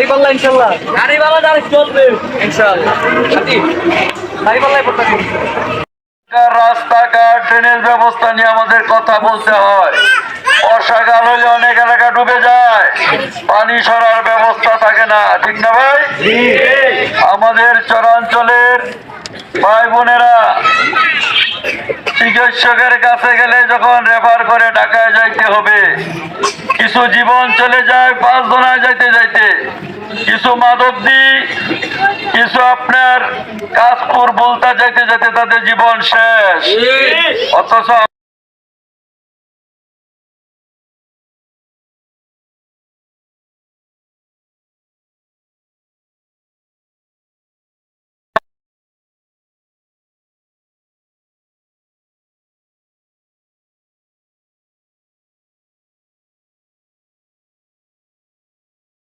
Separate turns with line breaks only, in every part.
দাঁড়িপাল্লা
ইনশাল্লাহ। দাঁড়ি চলবে ইনশাল্লাহ। পড়তে
রাস্তাঘাট ড্রেনের ব্যবস্থা নিয়ে আমাদের কথা বলতে হয়। বর্ষাকাল হলে অনেক এলাকা ডুবে যায়। পানি সরার ব্যবস্থা থাকে না ঠিক না ভাই? আমাদের চরাঞ্চলের ভাই বোনেরা চিকিৎসকের কাছে গেলে যখন রেফার করে ঢাকায় যাইতে হবে, কিছু জীবন চলে যায় পাঁচ জনায় যাইতে যাইতে। কিছু মাদক দি কিছু আপনার কাশপুর, বলতে যাইতে যাইতে তাদের জীবন শেষ। অথচ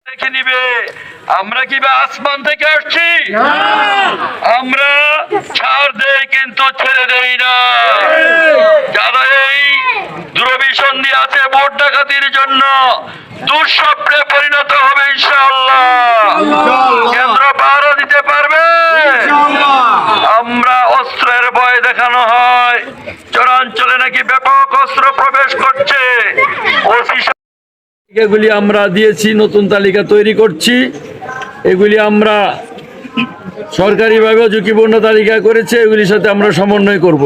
দেখে নিবে। আমরা কি আসমান থেকে আসছি? আমরা ছাড় দেই কিন্তু ছেড়ে দেই না। যারা এই দূরভিসন্ধি আছে ভোট ডাকাতির জন্য দুঃস্বপ্নে পরিণত হবে ইনশাআল্লাহ। কেন্দ্র পাহারা দিতে পারবে? আমরা অস্ত্রের ভয় দেখানো হয়। চরাঞ্চলে নাকি ব্যাপক অস্ত্র প্রবেশ করছে। এগুলি আমরা দিয়েছি, নতুন তালিকা তৈরি করছি। এগুলি আমরা সরকারিভাবে ঝুঁকিপূর্ণ তালিকা করেছে, এগুলির সাথে আমরা সমন্বয় করব।